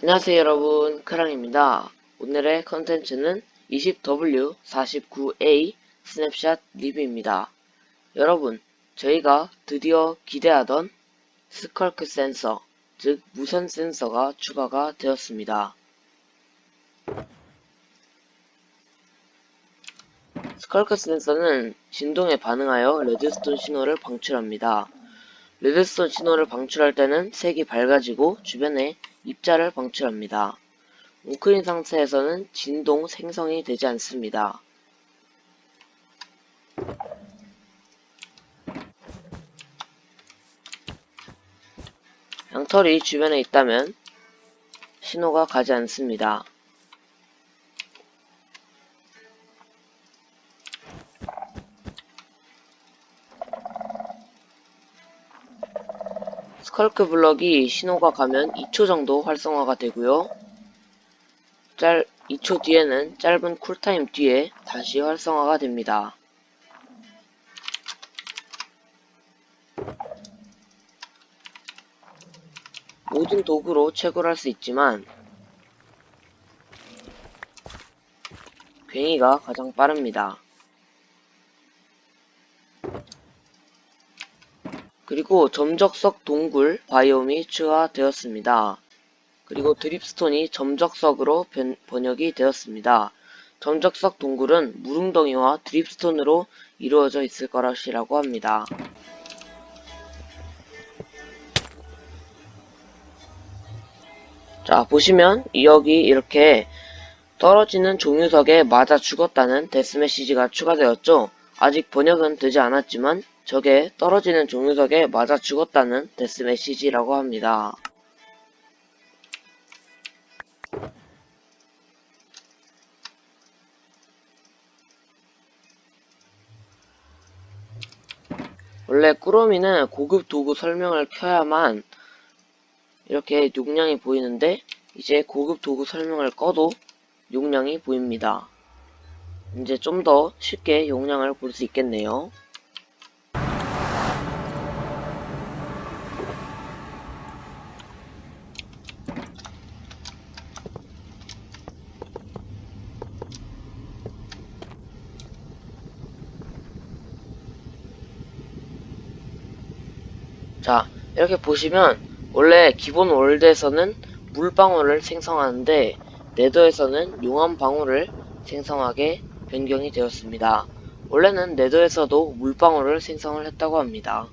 안녕하세요 여러분 크랑입니다. 오늘의 컨텐츠는 20W49A 스냅샷 리뷰입니다. 여러분 저희가 드디어 기대하던 스컬크 센서 즉 무선 센서가 추가가 되었습니다. 스컬크 센서는 진동에 반응하여 레드스톤 신호를 방출합니다. 레드스톤 신호를 방출할 때는 색이 밝아지고 주변에 입자를 방출합니다. 웅크린 상태에서는 진동 생성이 되지 않습니다. 양털이 주변에 있다면 신호가 가지 않습니다. 스컬크 블럭이 신호가 가면 2초 정도 활성화가 되고요. 짤 2초 뒤에는 짧은 쿨타임 뒤에 다시 활성화가 됩니다. 모든 도구로 채굴할 수 있지만 괭이가 가장 빠릅니다. 그리고 점적석 동굴 바이옴이 추가되었습니다. 그리고 드립스톤이 점적석으로 변- 번역이 되었습니다. 점적석 동굴은 무릉덩이와 드립스톤으로 이루어져 있을 것이라고 합니다. 자, 보시면 여기 이렇게 떨어지는 종유석에 맞아 죽었다는 데스메시지가 추가되었죠. 아직 번역은 되지 않았지만 저게 떨어지는 종유석에 맞아 죽었다는 데스메시지라고 합니다. 원래 꾸러미는 고급 도구 설명을 켜야만 이렇게 용량이 보이는데 이제 고급 도구 설명을 꺼도 용량이 보입니다. 이제 좀 더 쉽게 용량을 볼 수 있겠네요. 자 이렇게 보시면 원래 기본 월드에서는 물방울을 생성하는데 네더에서는 용암방울을 생성하게 변경이 되었습니다. 원래는 네더에서도 물방울을 생성을 했다고 합니다.